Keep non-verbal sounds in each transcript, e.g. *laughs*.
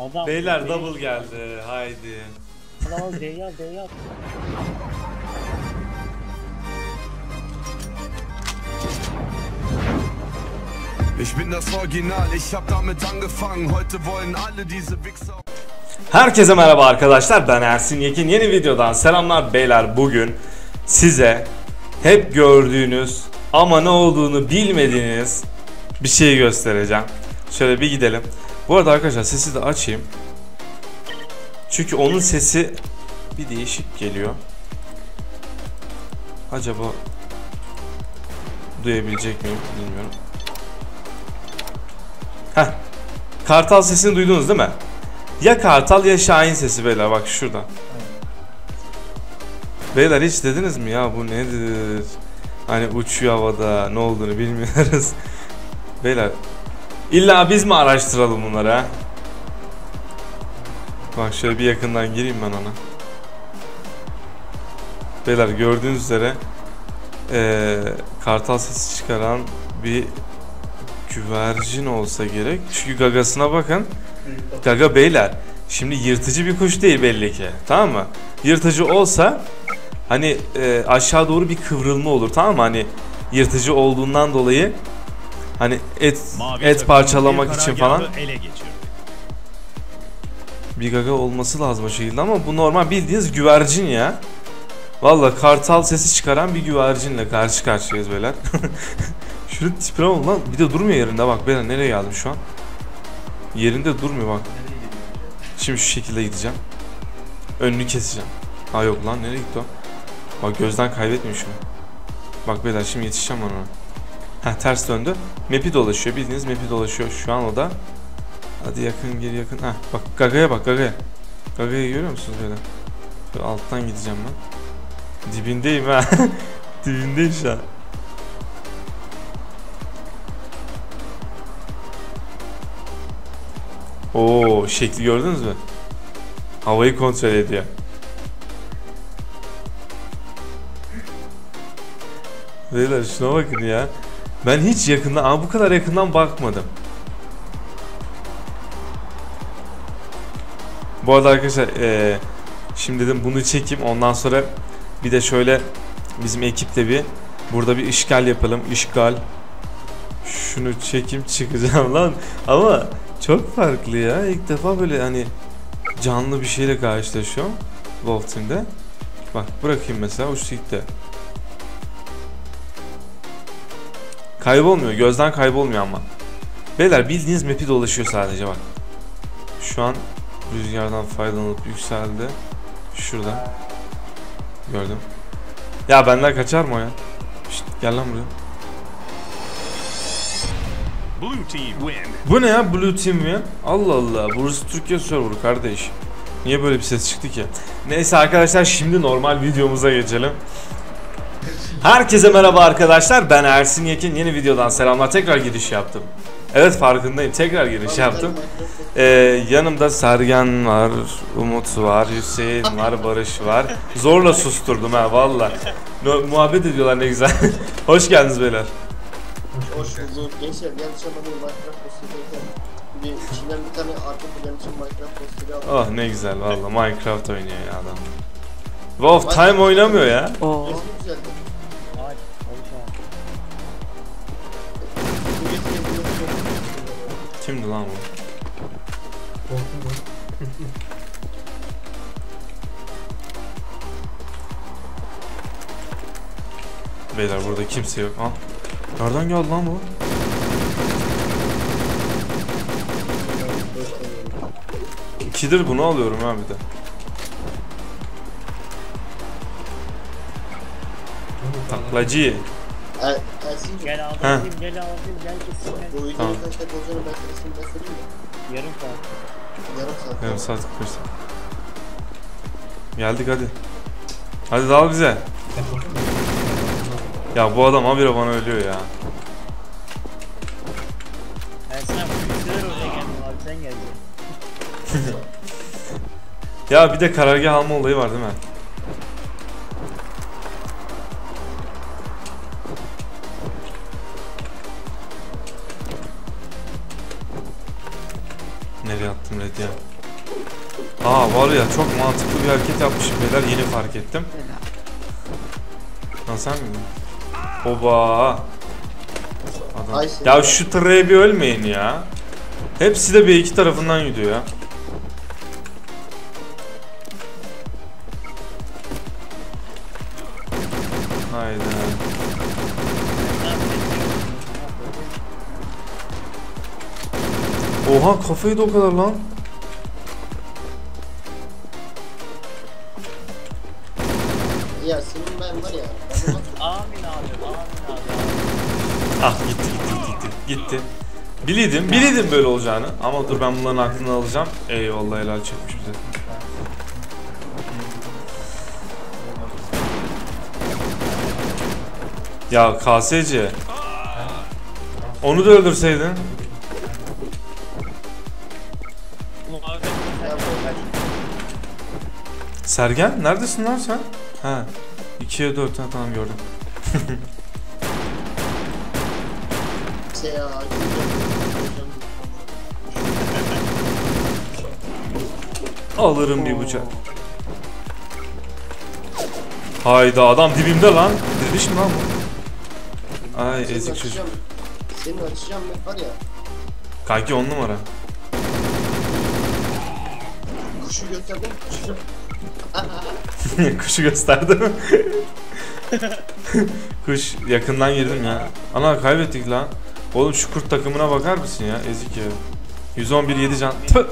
Adam Beyler double geldi. Haydi. Adam al B'yi al B'yi al. Ich bin das Original, ich hab damit angefangen. Heute wollen alle diese Wichser. Herkese merhaba arkadaşlar. Ben Ersin Yekin. Yeni videodan selamlar beyler. Bugün size hep gördüğünüz ama ne olduğunu bilmediğiniz bir şeyi göstereceğim. Şöyle bir gidelim. Bu arada arkadaşlar sesi de açayım. Çünkü onun sesi bir değişik geliyor. Acaba duyabilecek miyim bilmiyorum. Heh. Kartal sesini duydunuz değil mi? Ya Kartal ya Şahin sesi beyler bak şurada. Beyler hiç dediniz mi ya bu nedir? Hani uçuyor havada ne olduğunu bilmiyoruz. *laughs* Beyler illa biz mi araştıralım bunları ha? Bak şöyle bir yakından gireyim ben ona. Beyler gördüğünüz üzere eee, kartal sesi çıkaran bir güvercin olsa gerek. Çünkü gagasına bakın. Gaga beyler. Şimdi yırtıcı bir kuş değil belli ki. Tamam mı? Yırtıcı olsa hani e, aşağı doğru bir kıvrılma olur tamam mı? Hani yırtıcı olduğundan dolayı hani et Mavi et parçalamak için falan bir gaga olması lazım o şekilde ama bu normal bildiğiniz güvercin ya. Valla kartal sesi çıkaran bir güvercinle karşı karşıyayız beyler. Şunun tipine bak lan bir de durmuyor yerinde bak beyler nereye geldim şu an. Yerinde durmuyor bak. Şimdi şu şekilde gideceğim. Önünü keseceğim. Ha yok lan nereye gitti o? Bak gözden kaybetmiyor şunu. Bak beyler şimdi yetişeceğim ona. Heh ters döndü. Map'i dolaşıyor bildiğiniz map'i dolaşıyor şu an o da. Hadi yakın geri yakın. Heh bak Gaga'ya bak Gaga'ya. Gaga'yı görüyor musunuz böyle? Böyle alttan gideceğim ben. Dibindeyim ha. *laughs* Dibindeyim şu an. Oo şekli gördünüz mü? Havayı kontrol ediyor. Beyler şuna bakın ya. Ben hiç yakından, ama bu kadar yakından bakmadım. Bu arada arkadaşlar eee, şimdi dedim bunu çekeyim ondan sonra bir de şöyle bizim ekiple bir burada bir işgal yapalım. İşgal. Şunu çekeyim çıkacağım *laughs* lan. Ama çok farklı ya. İlk defa böyle hani canlı bir şeyle karşılaşıyorum. Wolf Team'de. Bak bırakayım mesela uçtu gitti. Kaybolmuyor. Gözden kaybolmuyor ama. Beyler bildiğiniz map'i dolaşıyor sadece bak. Şu an rüzgardan faydalanıp yükseldi. Şurada. Gördüm. Ya benden kaçar mı o ya? Şşt, gel lan buraya. Blue team win. Bu ne ya Blue Team ya? Allah Allah. Burası Türkiye server kardeş. Niye böyle bir ses çıktı ki? Neyse arkadaşlar şimdi normal videomuza geçelim. Herkese merhaba arkadaşlar. Ben Ersin Yekin. Yeni videodan selamlar. Tekrar giriş yaptım. Evet farkındayım. Tekrar giriş yaptım. Ee, yanımda Sergen var, Umut var, Hüseyin var, Barış var. Zorla susturdum ha valla. No, muhabbet ediyorlar ne güzel. *laughs* Hoş geldiniz beyler. Hoş bulduk. Gençler yanlış anlamayın Minecraft posteri Bir içinden bir tane arka plan için Minecraft posteri aldım. Oh ne güzel valla Minecraft oynuyor ya adam. Wolf Time oynamıyor ya. Resmi Kimdi lan bu? *laughs* Beyler burada kimse yok. Ha? Nereden geldi lan bu? İkidir bunu alıyorum ha bir de. Taklacı. Er, Ersin'cim Gel aldım gel aldım gel kesin bu videonun Tamam. kaç dakika olacağını ben sana şimdi söyleyeyim mi? Yarım saat. Yarım saat. Yarım saat 45 dakika. Geldik hadi. Hadi dal bize. Ya bu adam habire bana ölüyor ya. Ersin abi bilgisayar oraya geldim abi sen geleceksin. *laughs* Ya bir de karargah alma olayı var değil mi? Aa var ya çok mantıklı bir hareket yapmışım beyler yeni fark ettim. Lan sen miydin? Oba. Adam. Ay Ya ben- şu tıraya bir ölmeyin ya. Hepsi de B2 tarafından gidiyor ya. Hayda. Oha kafayı da o kadar lan. Gitti. Biliydim, biliydim böyle olacağını. Ama dur ben bunların aklını alacağım. Eyvallah helal çekmiş bize. Ya KSC. Onu da öldürseydin. Sergen neredesin lan sen? Ha. 2'ye 4 ha tamam gördüm. *laughs* şey ya. Alırım bir bıçak. Hayda adam dibimde lan. Diriliş mi lan bu? Ay ezik çocuk. Senin açacağım map var ya. Kanki on numara. Kuşu gösterdim. Kuşu. *laughs* Kuşu gösterdim. *laughs* Kuş yakından girdim ya. Ana kaybettik lan. Oğlum şu kurt takımına bakar mısın ya? Ezik ya. 111 7 can. Tüh!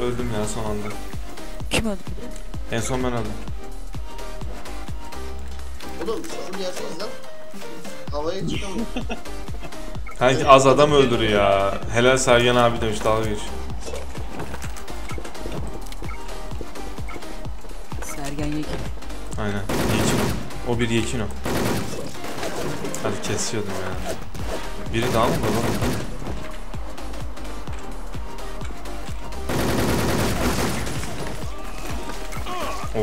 Öldüm ya son anda. Kim öldü? En son ben öldüm. Oğlum full yerseniz lan. Havaya çıkamıyor. *laughs* Kanki az adam öldürüyor ya. Helal Sergen abi demiş dalga geç. Sergen Yekin. Aynen. Yekino. O bir Yekino. Hadi kesiyordum ya. Biri daha mı var?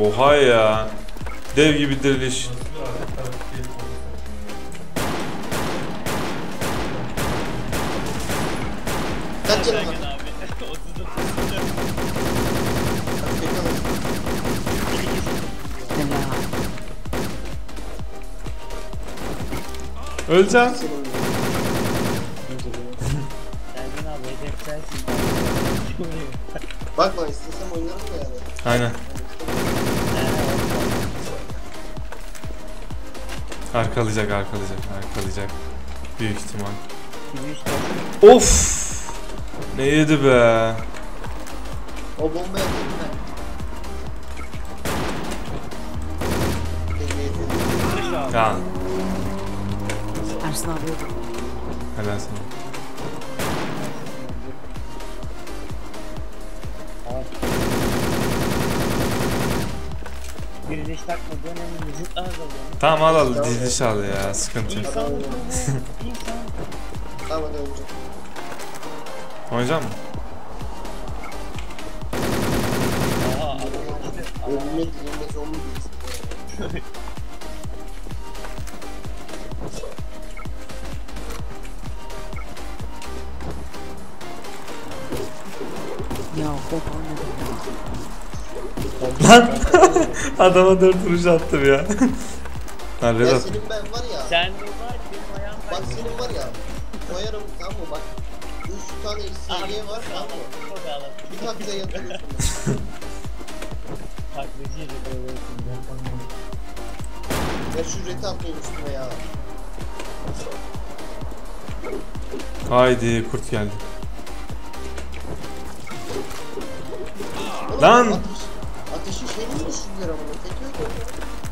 Oha ya. Dev gibi diriliş. Kaç canım var? Sergen abi. *laughs* 30'da Helal. Öleceğim. Bakma istesem oynarım da yani. Aynen. Arkalayacak, arkalayacak, arkalayacak. Büyük ihtimal. Of! Ne yedi be? O bomba. Ya, Ersin abi helal sana. Bir diş takmadığın en vücut az. Tamam al al, diziliş al ya, sıkıntı yok. İnsan. İnsan. Tamam hadi önce. Oynayacak mısın? Aa adam işte. Ölmek onu bilirsin. Ya hop anladım ya. Lan! *laughs* Adama dört vuruş attım ya. *laughs* Lan Ya Vedat, senin ben var ya. Sen de var benim ayağım Bak senin var ya. Koyarım tamam mı bak. 3 tane XG var tamam mı? Çok ağlam. Bir takla yatırıyorsun. *laughs* Taklacıydı böyle şimdi. ya şu reti atmayın üstüme ya. haydi kurt geldi. Lan! Ateş,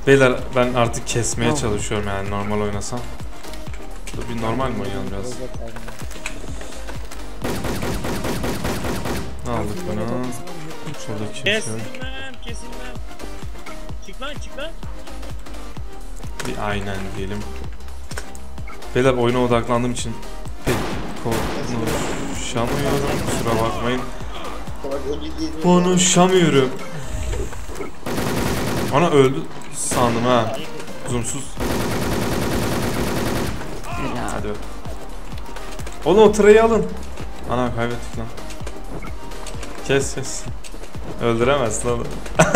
Beyler ben artık kesmeye Tamam. çalışıyorum yani normal oynasam. Dur bir normal mi oynayalım biraz? Ne aldık bunu? Şurada kimse. Kesilmem, kesilmem. Çık lan, çık lan. Bir aynen diyelim. Beyler oyuna odaklandığım için pek konuşamıyorum. Kusura bakmayın. Konuşamıyorum. Ana öldü sandım ha. Zoomsuz. Helal. Hadi. Oğlum o tırayı alın. Ana kaybettik lan. Kes kes. Öldüremezsin oğlum. *laughs*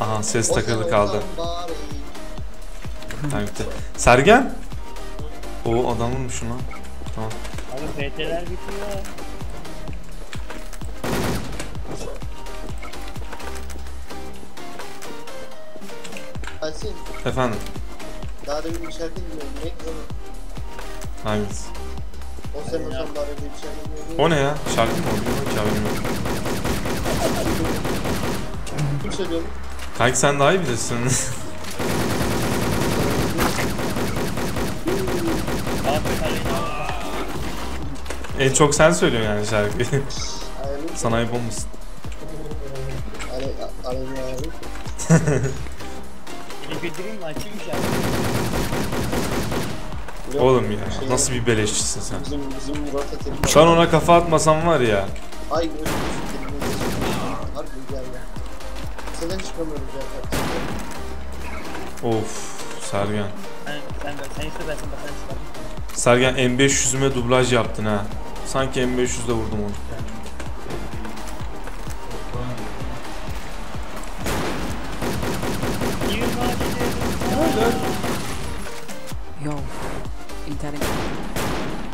Aha ses takılı kaldı. Tamam bitti. Sergen? O adam vurmuş lan. Abi PT'ler bitiyor. Ersin, Efendim. daha demin bir şarkı dinliyorum. Ne kızım? Hangisi? O sen olsan bari diye bir şarkı dinliyorum. O ne ya? Şarkı mı o? Ki haberim yok. Kim söylüyor? Kanki sen daha iyi bilirsin. *laughs* En çok sen söylüyorsun yani şarkıyı. Sana ayıp olmasın. Ale- Aleyna abi. Mi? Açayım. Yok, Oğlum ya şey, nasıl bir beleşçisin sen. Bizim, bizim Murat'a tepki Sen ona kafa atmasan var ya. Ay öyle bir şey kelime Harbi gel ya. Senden çıkamıyoruz ya. Of Sergen. Sen, sen, sen iste ben sen ben çıkarım. Sergen M500'üme dublaj yaptın ha. Sanki M500'de vurdum onu.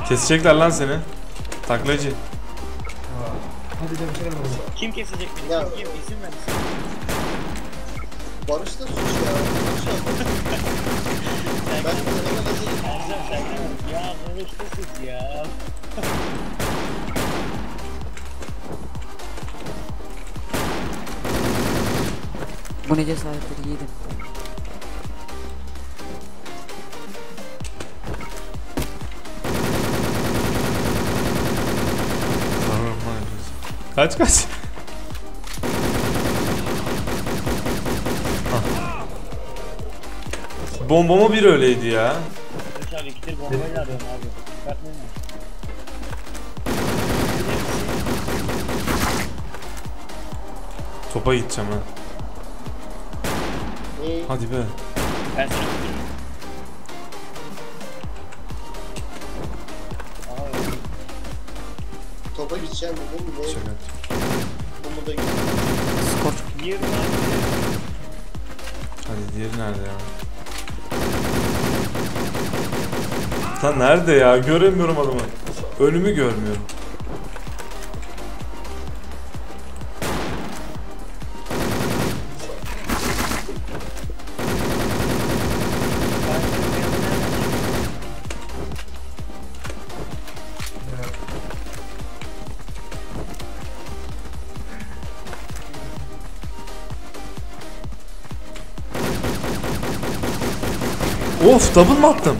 Kesecekler lan seni. Taklacı. Kim kesecek beni? Ya. Kim kim? İsim ver. Barış da suç ya. Barış. Ben sana da değil. Ercan sen de Ya konuştusuz ya. Bu ne cesaretleri yedim. Kaç kaç. Hah. Bombama bir öyleydi ya. Abi? Topa gideceğim ha. Hadi be. Ben sana Topa gideceğim dedim. Ne? Şaka. Bunu da gideceğim. Skor. Yirmi. Hadi diğeri nerede ya? Lan nerede ya? Göremiyorum adamı. Önümü görmüyorum. Of double mı attım?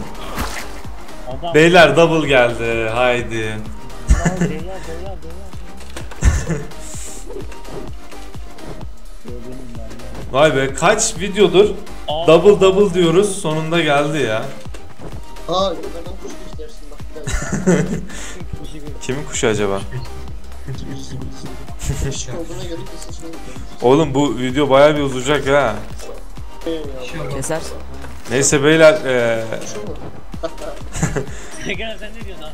Adam. Beyler double geldi. Haydi. Beyler beyler beyler. Vay be kaç videodur Aa, double double diyoruz sonunda geldi ya. Aa yukarıdan kuş bak. Bir *laughs* Kimin kuşu acaba? Şey Oğlum bu video bayağı bir uzayacak ha. Keser. Neyse beyler eee? Sergen sen ne diyorsun abi?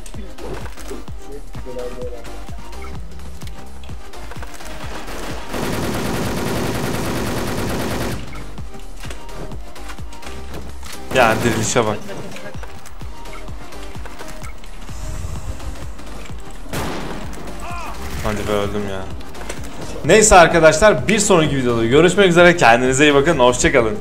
Ya dirilişe bak. Hadi be öldüm ya. Neyse arkadaşlar bir sonraki videoda görüşmek üzere kendinize iyi bakın hoşçakalın.